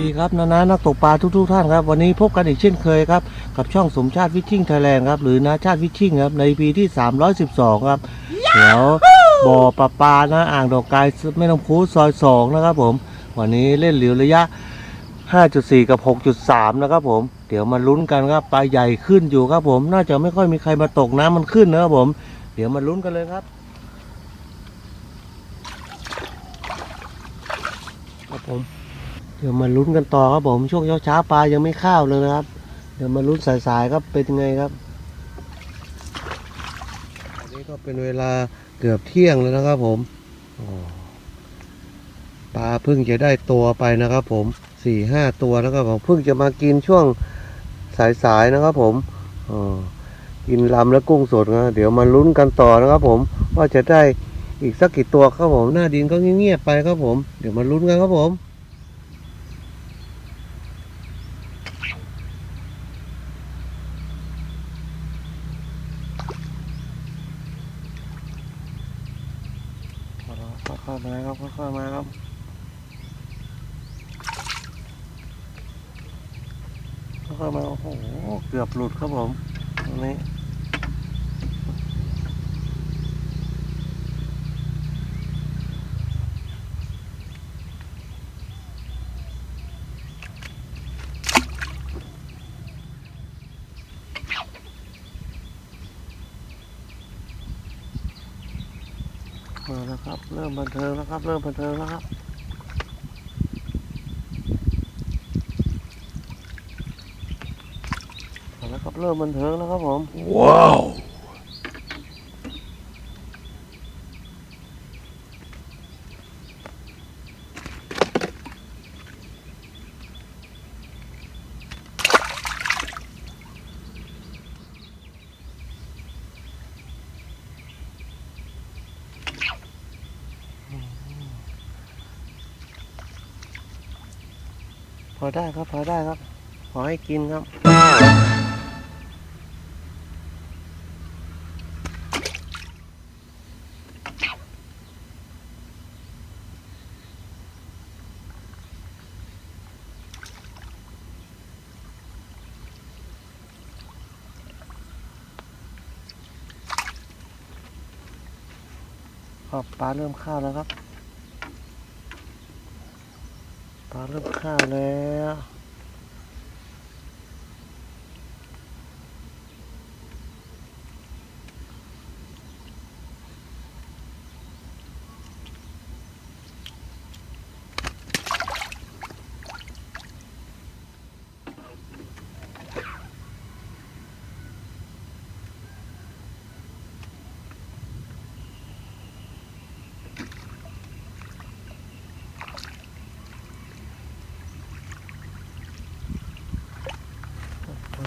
ดีครับนานานักตกปลาทุกๆท่านครับ วันนี้พบกันอีกเช่นเคยครับ กับช่องสมชาติวิชิ่งไทยแลนด์ครับ หรือนาชาติวิชิ่งครับ ในปีที่ 312 ครับแถวบ่อปลาปลานะอ่างดอกกายแม่น้ำคูซอย 2 นะครับผม วันนี้เล่นเหลียวระยะ 5.4 กับ 6.3 นะครับผม เดี๋ยวมาลุ้นกันครับปลาใหญ่ขึ้นอยู่ครับผม น่าจะไม่ค่อยมีใครมาตกน้ำมันขึ้นนะครับผม เดี๋ยวมาลุ้นกันเลยครับครับผม เดี๋ยวมาลุ้นกันต่อครับผมช่วงเช้าๆปลายังไม่ข้าวเลยนะครับ เดี๋ยวมาลุ้นสายๆครับเป็นยังไงครับอันนี้ก็เป็นเวลาเกือบเที่ยงแล้วนะครับผมปลาเพิ่งจะได้ตัวไปนะครับ ผมสี่ห้าตัวนะครับผมเพิ่งจะมากินช่วงสายๆนะครับ ผมอ๋อกินลำและกุ้งสดนะเดี๋ยวมาลุ้นกันต่อนะครับ ผมว่าจะได้อีกสักกี่ตัวครับผม หน้าดินก็เงียบๆไปครับผม เดี๋ยวมาลุ้นกันครับผม ค่อยๆมาครับค่อยๆมาครับค่อยๆมาโอ้โหเกือบหลุดครับผมตรงนี้ มาแล้วครับ เริ่มบันเทิงแล้วครับ เริ่มบันเทิงแล้วครับมาและครับเริ่มบันเทิงแล้วครับผม ว้าว พอได้ครับพอได้ครับ ขอให้กินครับครับปลาเริ่มข้าวแล้วครับ ปลาเริ่มข้าวแล้ว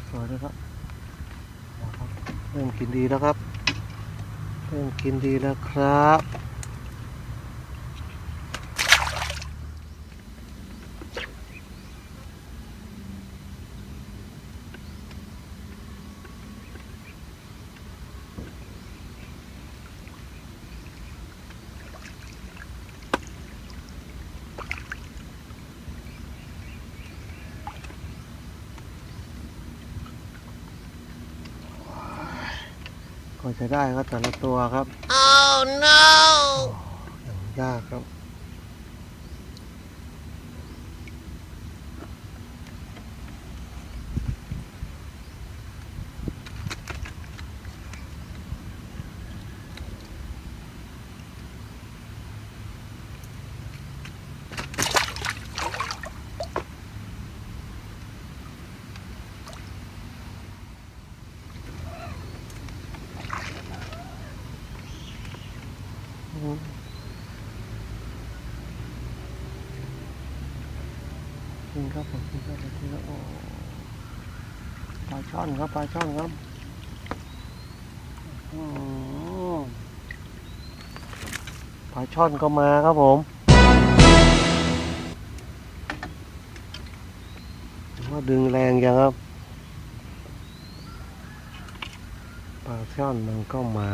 สวยๆเลยครับเอาครับ เริ่มกินดีแล้วครับ เริ่มกินดีแล้วครับ ก็จะได้ครับแต่ละตัวครับ Oh no อย่างยากครับ กินครับผมกินครับผมกินครับโอ้ปลาช่อนครับปลาช่อนครับปลาช่อนก็มาครับผมว่าดึงแรงยังครับปลาช่อนมันก็มา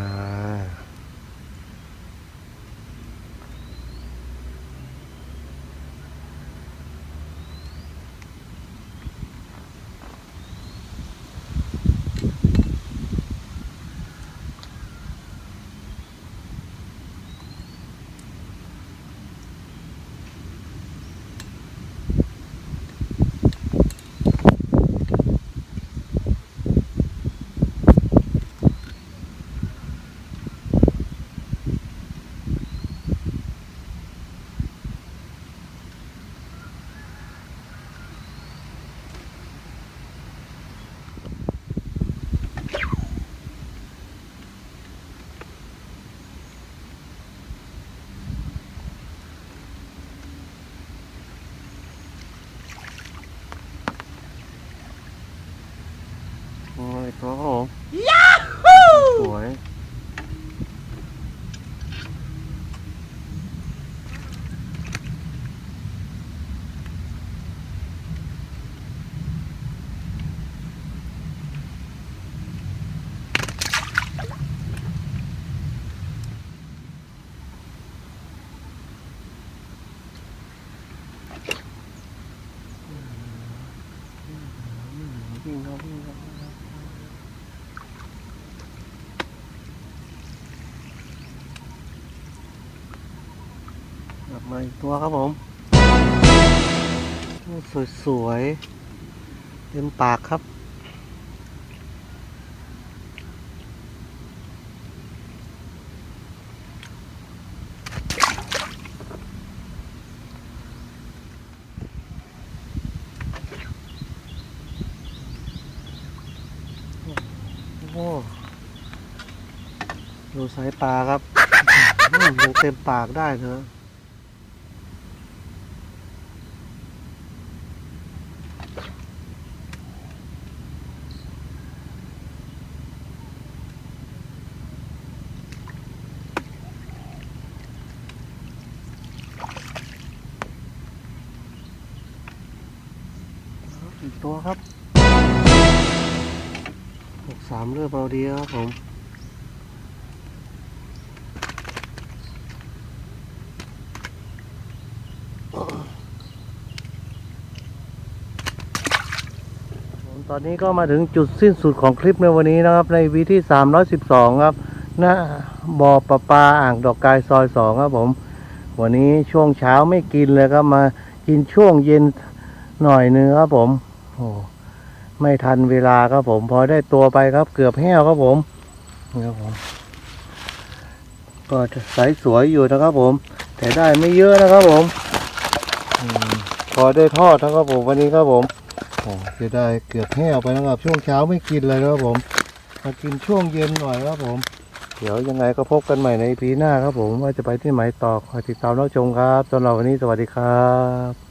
ตัวครับผมสวย วิ่งเข้าวิ่งเข้าวิ่งเข้าก ลับมาอีกตัวครับผมสวยๆเต็มปากครับโอ้ดูสายปลาครับอืมยังเต็มปากได้เถอะ อีกตัวครับหกสามเรือเบาดีครับผมผมตอนนี้ก็มาถึงจุดสิ้นสุดของคลิปในวันนี้นะครับ ในวีที่ 312 ครับหน้าบ่อประปาอ่างดอกกายซอย 2 ครับผม วันนี้ช่วงเช้าไม่กินเลยครับมากินช่วงเย็นหน่อยนึงครับผม โอ้ไม่ทันเวลาครับผม พอได้ตัวไปครับ เกือบแห้วครับผมนี่ครับผม ก็จะใสสวยอยู่นะครับผม แต่ได้ไม่เยอะนะครับผมอพอได้ทอดนะครับผมวันนี้ครับผมโอ้จะได้เกือบแห้วไปนะครับ ช่วงเช้าไม่กินเลยนะครับผมมากินช่วงเย็นหน่อยครับผม เดี๋ยวยังไงก็พบกันใหม่ในปีหน้าครับผม ว่าจะไปที่ไหนต่อคอยติดตามรับชมครับสำหรับวันนี้สวัสดีครับ